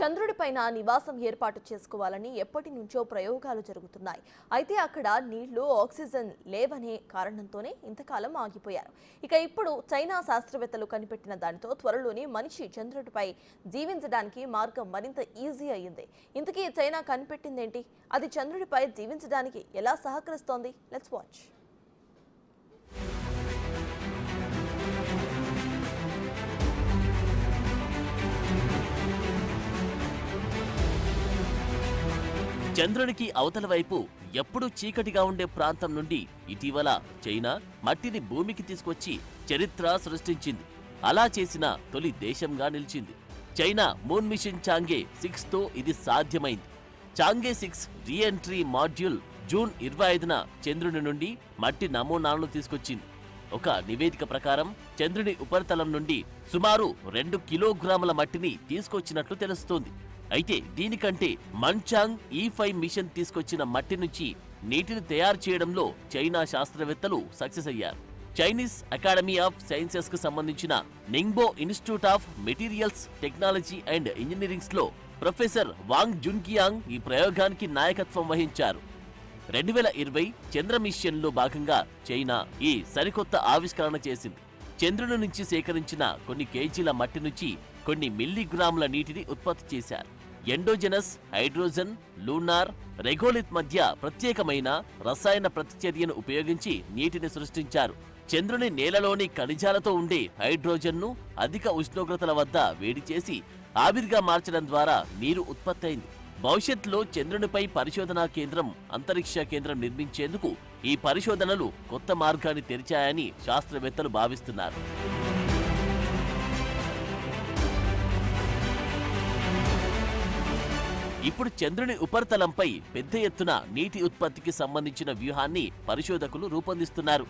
చంద్రుడిపైన నివాసం ఏర్పాటు చేసుకోవాలని ఎప్పటి నుంచో ప్రయోగాలు జరుగుతున్నాయి. అయితే అక్కడ నీళ్ళు ఆక్సిజన్ లేవనే కారణంతోనే ఇంతకాలం ఆగిపోయారు. ఇక ఇప్పుడు చైనా శాస్త్రవేత్తలు కనిపెట్టిన దానితో త్వరలోనే మనిషి చంద్రుడిపై జీవించడానికి మార్గం మరింత ఈజీ అయ్యింది. ఇంతకీ చైనా కనిపెట్టిందేంటి? అది చంద్రుడిపై జీవించడానికి ఎలా సహకరిస్తోంది? లెట్స్ వాచ్ చంద్రునికి అవతల వైపు ఎప్పుడూ చీకటిగా ఉండే ప్రాంతం నుండి ఇటీవల చైనా మట్టిని భూమికి తీసుకొచ్చి చరిత్ర సృష్టించింది. అలా చేసిన తొలి దేశంగా నిలిచింది. చైనా మూన్ మిషన్ చాంగే సిక్స్తో ఇది సాధ్యమైంది. Chang'e six reentry module June ఇరవై ఐదున చంద్రుని నుండి మట్టి నమూనాలను తీసుకొచ్చింది. ఒక నివేదిక ప్రకారం చంద్రుని ఉపరితలం నుండి సుమారు రెండు కిలోగ్రాముల మట్టిని తీసుకొచ్చినట్లు తెలుస్తోంది. అయితే దీనికంటే మన్చాంగ్ ఈ ఫైవ్ మిషన్ తీసుకొచ్చిన మట్టి నుంచి నీటిని తయారు చేయడంలో చైనా శాస్త్రవేత్తలు సక్సెస్ అయ్యారు. చైనీస్ అకాడమీ ఆఫ్ సైన్సెస్కు సంబంధించిన Ningbo institute of materials technology and ఇంజనీరింగ్స్లో professor Wang Junqiang ఈ ప్రయోగానికి నాయకత్వం వహించారు. రెండు వేల ఇరవై చంద్ర మిషన్లో భాగంగా చైనా ఈ సరికొత్త ఆవిష్కరణ చేసింది. చంద్రుని నుంచి సేకరించిన కొన్ని కేజీల మట్టి నుంచి కొన్ని మిల్లీగ్రాముల నీటిని ఉత్పత్తి చేశారు. ఎండోజెనస్ హైడ్రోజన్ లూనార్ రెగోలిత్ మధ్య ప్రత్యేకమైన రసాయన ప్రతిచర్యను ఉపయోగించి నీటిని సృష్టించారు. చంద్రుని నేలలోని ఖనిజాలతో ఉండే హైడ్రోజన్ను అధిక ఉష్ణోగ్రతల వద్ద వేడి చేసి ఆవిరిగా మార్చడం ద్వారా నీరు ఉత్పత్తైంది. భవిష్యత్తులో చంద్రునిపై పరిశోధనా కేంద్రం అంతరిక్ష కేంద్రం నిర్మించేందుకు ఈ పరిశోధనలు కొత్త మార్గాన్ని తెరిచాయని శాస్త్రవేత్తలు భావిస్తున్నారు. ఇప్పుడు చంద్రుని ఉపరితలంపై పెద్ద ఎత్తున నీటి ఉత్పత్తికి సంబంధించిన వ్యూహాన్ని పరిశోధకులు రూపొందిస్తున్నారు.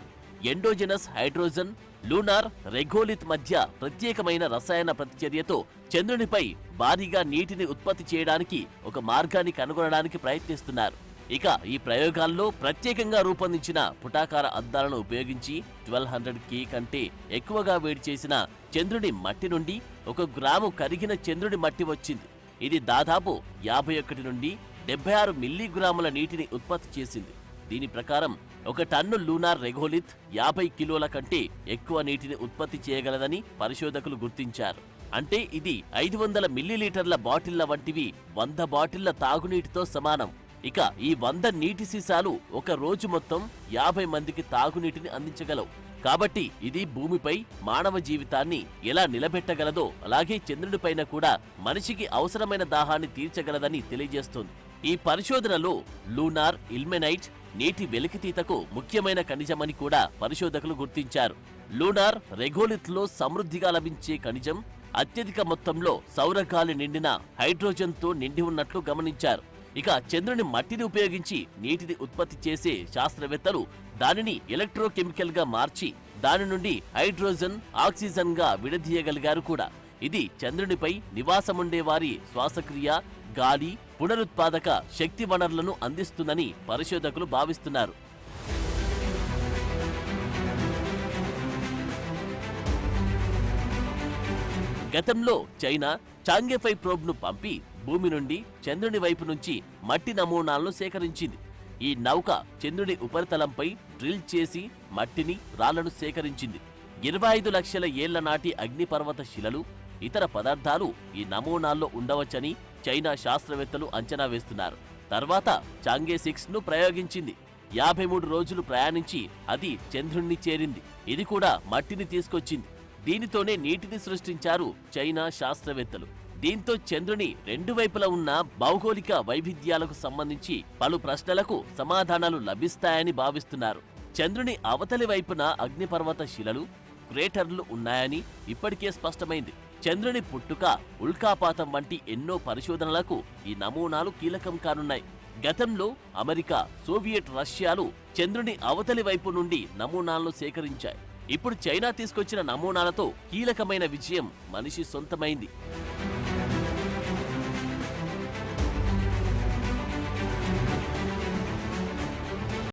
ఎండోజెనస్ హైడ్రోజన్ లూనార్ రెగోలిత్ మధ్య ప్రత్యేకమైన రసాయన ప్రతిచర్యతో చంద్రునిపై భారీగా నీటిని ఉత్పత్తి చేయడానికి ఒక మార్గాన్ని కనుగొనడానికి ప్రయత్నిస్తున్నారు. ఇక ఈ ప్రయోగాల్లో ప్రత్యేకంగా రూపొందించిన పుటాకార అద్దాలను ఉపయోగించి ట్వెల్వ్ హండ్రెడ్ కే కంటే ఎక్కువగా వేడి చేసిన చంద్రుడి మట్టి నుండి ఒక గ్రాము కరిగిన చంద్రుడి మట్టి వచ్చింది. ఇది దాదాపు యాభై ఒకటి నుండి డెబ్బై ఆరు మిల్లీగ్రాముల నీటిని ఉత్పత్తి చేసింది. దీని ప్రకారం ఒక టన్ను లూనార్ రెగోలిత్ యాభై కిలోల కంటే ఎక్కువ నీటిని ఉత్పత్తి చేయగలదని పరిశోధకులు గుర్తించారు. అంటే ఇది ఐదు వందల మిల్లీలీటర్ల బాటిళ్ళ వంటివి వంద బాటిళ్ళ తాగునీటితో సమానం. ఇక ఈ వంద నీటి సీసాలు ఒక రోజు మొత్తం యాభై మందికి తాగునీటిని అందించగలవు. కాబట్టి ఇది భూమిపై మానవ జీవితాన్ని ఎలా నిలబెట్టగలదో అలాగే చంద్రుడిపైన కూడా మనిషికి అవసరమైన దాహాన్ని తీర్చగలదని తెలియజేస్తుంది. ఈ పరిశోధనలో లూనార్ ఇల్మెనైట్ నీటి వెలికితీతకు ముఖ్యమైన ఖనిజమని కూడా పరిశోధకులు గుర్తించారు. లూనార్ రెగోలిత్లో సమృద్ధిగా లభించే ఖనిజం అత్యధిక మొత్తంలో సౌరగాలి నిండిన హైడ్రోజన్తో నిండి ఉన్నట్లు గమనించారు. ఇక చంద్రుని మట్టిని ఉపయోగించి నీటిని ఉత్పత్తి చేసే శాస్త్రవేత్తలు దానిని ఎలక్ట్రోకెమికల్గా మార్చి దాని నుండి హైడ్రోజన్ ఆక్సిజన్గా విడదీయగలిగారు కూడా. ఇది చంద్రునిపై నివాసముండే వారి శ్వాసక్రియ గాలి పునరుత్పాదక శక్తి వనరులను అందిస్తుందని పరిశోధకులు భావిస్తున్నారు. గతంలో చైనా చాంగెఫై ప్రోబ్ను పంపి భూమి నుండి చంద్రుని వైపు నుంచి మట్టి నమూనాలను సేకరించింది. ఈ నౌక చంద్రుని ఉపరితలంపై డ్రిల్ చేసి మట్టిని రాళ్ళను సేకరించింది. ఇరవై ఐదు లక్షల ఏళ్ళ నాటి అగ్నిపర్వత శిలలు ఇతర పదార్థాలు ఈ నమూనాల్లో ఉండవచ్చని చైనా శాస్త్రవేత్తలు అంచనా వేస్తున్నారు. తర్వాత చాంగే సిక్స్ను ప్రయోగించింది. యాభై మూడు రోజులు ప్రయాణించి అది చంద్రుణ్ణి చేరింది. ఇది కూడా మట్టిని తీసుకొచ్చింది. దీనితోనే నీటిని సృష్టించారు చైనా శాస్త్రవేత్తలు. దీంతో చంద్రుని రెండు వైపులా ఉన్న భౌగోళిక వైవిధ్యాలకు సంబంధించి పలు ప్రశ్నలకు సమాధానాలు లభిస్తాయని భావిస్తున్నారు. చంద్రుని అవతలి వైపున అగ్నిపర్వత శిలలు క్రేటర్లు ఉన్నాయని ఇప్పటికే స్పష్టమైంది. చంద్రుని పుట్టుక ఉల్కాపాతం వంటి ఎన్నో పరిశోధనలకు ఈ నమూనాలు కీలకం కానున్నాయి. గతంలో అమెరికా సోవియట్ రష్యాలు చంద్రుని అవతలి వైపు నుండి నమూనాలను సేకరించాయి. ఇప్పుడు చైనా తీసుకొచ్చిన నమూనాలతో కీలకమైన విజయం మనిషి సొంతమైంది.